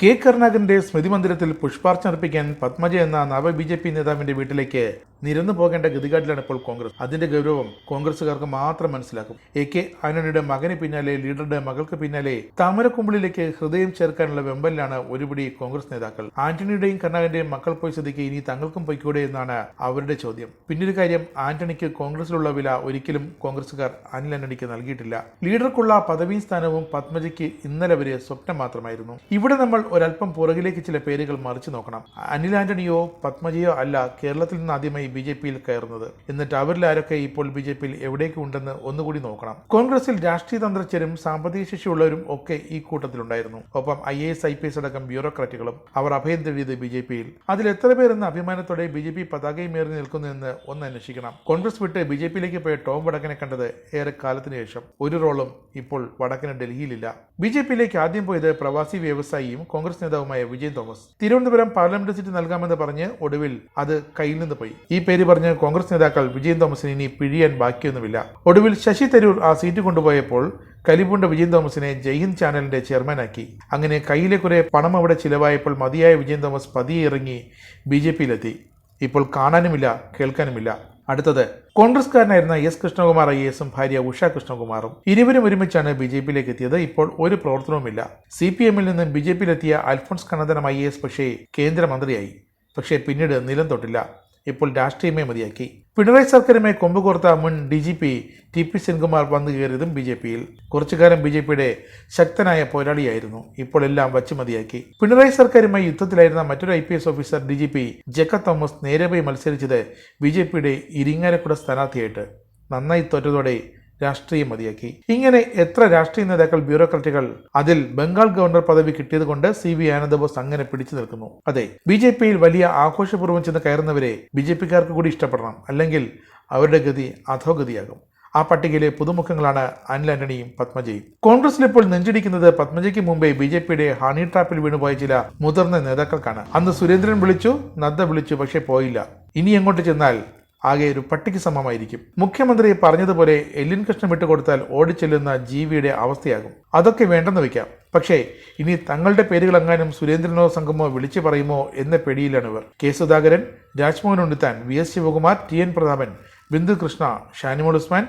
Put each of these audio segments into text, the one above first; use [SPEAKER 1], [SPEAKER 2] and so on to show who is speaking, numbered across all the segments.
[SPEAKER 1] K കരുണാകരന്റെ സ്മൃതി മന്ദിരത്തിൽ പുഷ്പാർച്ചന അർപ്പിക്കാൻ പത്മജ എന്ന നവ ബി ജെ പി നേതാവിന്റെ വീട്ടിലേക്ക് നിരന്നു പോകേണ്ട ഗതികാട്ടിലാണ് ഇപ്പോൾ കോൺഗ്രസ്. അതിന്റെ ഗൗരവം കോൺഗ്രസുകാർക്ക് മാത്രം മനസ്സിലാക്കും. എ കെ ആന്റണിയുടെ മകന് പിന്നാലെ ലീഡറുടെ മകൾക്ക് പിന്നാലെ താമരക്കുമ്പിളിലേക്ക് ഹൃദയം ചേർക്കാനുള്ള വെമ്പലിലാണ് ഒരുപിടി കോൺഗ്രസ് നേതാക്കൾ. ആന്റണിയുടെയും കർണാകന്റെയും മക്കൾ പോയി സ്ഥിതിക്ക് ഇനി തങ്ങൾക്കും പൊയ്ക്കൂടെ എന്നാണ് അവരുടെ ചോദ്യം. പിന്നൊരു കാര്യം ആന്റണിക്ക് കോൺഗ്രസിലുള്ള വില ഒരിക്കലും കോൺഗ്രസുകാർ അനിൽ ആന്റണിക്ക് നൽകിയിട്ടില്ല. ലീഡർക്കുള്ള പദവിയും സ്ഥാനവും പത്മജയ്ക്ക് ഇന്നലെ വരെ സ്വപ്നം മാത്രമായിരുന്നു. ഇവിടെ നമ്മൾ ഒരല്പം പുറകിലേക്ക് ചില പേരുകൾ മറിച്ചു നോക്കണം. അനിൽ ആന്റണിയോ പത്മജിയോ അല്ല കേരളത്തിൽ നിന്ന് ആദ്യമായി ബി ജെ പിയിൽ കയറുന്നത്. എന്നിട്ട് അവരിൽ ആരൊക്കെ ഇപ്പോൾ ബി ജെ പിയിൽ എവിടേക്ക് ഉണ്ടെന്ന് ഒന്നുകൂടി നോക്കണം. കോൺഗ്രസിൽ രാഷ്ട്രീയ തന്ത്രജ്ഞരും സാമ്പത്തിക ശേഷിയുള്ളവരും ഒക്കെ ഈ കൂട്ടത്തിലുണ്ടായിരുന്നു. ഒപ്പം I A S I P S അടക്കം ബ്യൂറോക്രാറ്റുകളും അവർ അഭയം തേടിയത് ബി ജെ പിയിൽ. അതിൽ എത്ര പേർ എന്ന അഭിമാനത്തോടെ ബി ജെ പി പതാകയുമേറി നിൽക്കുന്നു എന്ന് ഒന്ന് അന്വേഷിക്കണം. കോൺഗ്രസ് വിട്ട് ബി ജെ പിയിലേക്ക് പോയ ടോം വടക്കനെ കണ്ടത് ഏറെ കാലത്തിന് ശേഷം. ഒരു റോളും ഇപ്പോൾ വടക്കന് ഡൽഹിയിലില്ല. ബി ജെ പിയിലേക്ക് ആദ്യം പോയത് പ്രവാസി വ്യവസായിയും കോൺഗ്രസ് നേതാവുമായ വിജയ് തോമസ്. തിരുവനന്തപുരം പാർലമെന്റ് സീറ്റ് നൽകാമെന്ന് പറഞ്ഞ് ഒടുവിൽ അത് കയ്യിൽ നിന്ന് പോയി. ഈ പേര് പറഞ്ഞ് കോൺഗ്രസ് നേതാക്കൾ വിജയൻ തോമസിന് ഇനി പിഴിയാൻ ബാക്കിയൊന്നുമില്ല. ഒടുവിൽ ശശി തരൂർ ആ സീറ്റ് കൊണ്ടുപോയപ്പോൾ കലിപുണ്ട വിജയൻ തോമസിനെ ജയ്ഹിന്ദ് ചാനലിന്റെ ചെയർമാനാക്കി. അങ്ങനെ കയ്യിലെ കുറെ പണം അവിടെ ചിലവായപ്പോൾ മതിയായ വിജയൻ തോമസ് പതിയെ ഇറങ്ങി ബി ജെ പിയിലെത്തി. ഇപ്പോൾ കാണാനുമില്ല കേൾക്കാനുമില്ല. അടുത്തത് കോൺഗ്രസ്കാരനായിരുന്ന എസ് കൃഷ്ണകുമാർ ഐ എസും ഭാര്യ ഉഷ കൃഷ്ണകുമാറും ഇരുവരും ഒരുമിച്ചാണ് ബി ജെ പിയിലേക്ക് എത്തിയത്. ഇപ്പോൾ ഒരു പ്രവർത്തനവുമില്ല. സി പി എമ്മിൽ നിന്ന് ബി ജെ പിയിലെത്തിയ അൽഫോൺസ് കണ്ണന്തനം ഐ എസ് പക്ഷേ കേന്ദ്രമന്ത്രിയായി. പക്ഷേ പിന്നീട് നിലം തൊട്ടില്ല. ഇപ്പോൾ രാഷ്ട്രീയമേ മതിയാക്കി. പിണറായി സർക്കാരുമായി കൊമ്പുകോർത്ത മുൻ D G P T P Senkumar വന്നു കയറിയതും ബി ജെ പിയിൽ. കുറച്ചുകാലം ബി ജെ പിയുടെ ശക്തനായ പോരാളിയായിരുന്നു. ഇപ്പോൾ എല്ലാം വച്ചു മതിയാക്കി. പിണറായി സർക്കാരുമായി യുദ്ധത്തിലായിരുന്ന മറ്റൊരു I P S officer D G P Jacob Thomas നേരെ പോയി മത്സരിച്ചത് ബി ജെ പിയുടെ ഇരിങ്ങാലക്കുട സ്ഥാനാർത്ഥിയായിട്ട്. നന്നായി തോറ്റതോടെ രാഷ്ട്രീയം മതിയാക്കി. ഇങ്ങനെ എത്ര രാഷ്ട്രീയ നേതാക്കൾ ബ്യൂറോക്രാറ്റുകൾ അതിൽ ബംഗാൾ ഗവർണർ പദവി കിട്ടിയത് കൊണ്ട് സി വി ആനന്ദബോസ് അങ്ങനെ പിടിച്ചു നിൽക്കുന്നു. അതെ ബി ജെ പിയിൽ വലിയ ആഘോഷപൂർവം ചെന്ന് കയറുന്നവരെ ബി ജെ പിക്കാർക്ക് കൂടി ഇഷ്ടപ്പെടണം. അല്ലെങ്കിൽ അവരുടെ ഗതി അധോഗതിയാകും. ആ പട്ടികയിലെ പുതുമുഖങ്ങളാണ് അനിൽ ആന്റണിയും പത്മജയും. കോൺഗ്രസിൽ ഇപ്പോൾ നെഞ്ചിടിക്കുന്നത് പത്മജയ്ക്ക് മുമ്പേ ബി ജെ പിയുടെ ഹണി ട്രാപ്പിൽ വീണുപോയ ചില മുതിർന്ന നേതാക്കൾക്കാണ്. അന്ന് സുരേന്ദ്രൻ വിളിച്ചു നദ്ദ വിളിച്ചു പക്ഷേ പോയില്ല. ഇനി എങ്ങോട്ട് ചെന്നാൽ ആകെ ഒരു പട്ടിക്ക് സമമായിരിക്കും. മുഖ്യമന്ത്രി പറഞ്ഞതുപോലെ എല്ലിൻ കൃഷ്ണൻ വിട്ടുകൊടുത്താൽ ഓടിച്ചെല്ലുന്ന ജീവിയുടെ അവസ്ഥയാകും. അതൊക്കെ വേണ്ടെന്ന് വെക്കാം പക്ഷേ ഇനി തങ്ങളുടെ പേരുകളെങ്ങാനും സുരേന്ദ്രനോ സംഘമോ വിളിച്ചു പറയുമോ എന്ന പേടിയിലാണ് ഇവർ K Sudhakaran Rajmohan Unnithan V S Sivakumar T N Prathapan Bindhu Krishna Shanimol Usman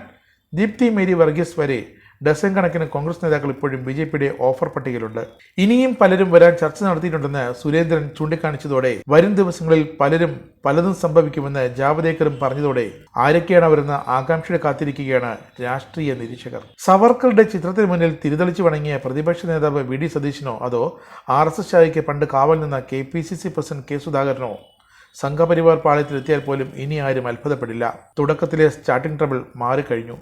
[SPEAKER 1] Deepthi Mary Varghese വരെ ഡസൻ കണക്കിന് കോൺഗ്രസ് നേതാക്കൾ ഇപ്പോഴും ബി ജെ പിയുടെ ഓഫർ പട്ടികയിലുണ്ട്. ഇനിയും പലരും വരാൻ ചർച്ച നടത്തിയിട്ടുണ്ടെന്ന് സുരേന്ദ്രൻ ചൂണ്ടിക്കാണിച്ചതോടെ വരും ദിവസങ്ങളിൽ പലരും പലതും സംഭവിക്കുമെന്ന് ജാവദേക്കറും പറഞ്ഞതോടെ ആരൊക്കെയാണ് അവരെന്ന് ആകാംക്ഷയുടെ കാത്തിരിക്കുകയാണ് രാഷ്ട്രീയ നിരീക്ഷകർ. സവർക്കറുടെ ചിത്രത്തിന് മുന്നിൽ തിരിതെളിച്ചു വണങ്ങിയ പ്രതിപക്ഷ നേതാവ് വി ഡി സതീശനോ അതോ ആർ എസ് എസ് ശാഖയ്ക്ക് പണ്ട് കാവൽ നിന്ന K P C C president K സുധാകരനോ? Sangh Parivar പാളയത്തിലെത്തിയാൽ പോലും ഇനി ആരും അത്ഭുതപ്പെടില്ല. തുടക്കത്തിലെ സ്റ്റാർട്ടിംഗ് ട്രബിൾ മാറിക്കഴിഞ്ഞു.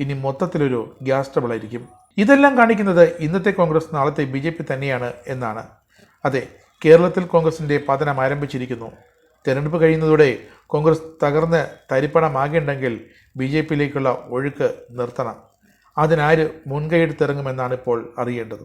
[SPEAKER 1] ഇനി മൊത്തത്തിലൊരു ഗ്യാസ് ട്രബിളായിരിക്കും. ഇതെല്ലാം കാണിക്കുന്നത് ഇന്നത്തെ കോൺഗ്രസ് നാളത്തെ ബി തന്നെയാണ് എന്നാണ്. അതെ കേരളത്തിൽ കോൺഗ്രസിന്റെ പതനം ആരംഭിച്ചിരിക്കുന്നു. തെരഞ്ഞെടുപ്പ് കഴിയുന്നതോടെ കോൺഗ്രസ് തകർന്ന് തരിപ്പണമാകേണ്ടെങ്കിൽ ബി ജെ പിയിലേക്കുള്ള ഒഴുക്ക് നിർത്തണം. അതിനാര് മുൻകൈയെടുത്തിറങ്ങുമെന്നാണ് ഇപ്പോൾ അറിയേണ്ടത്.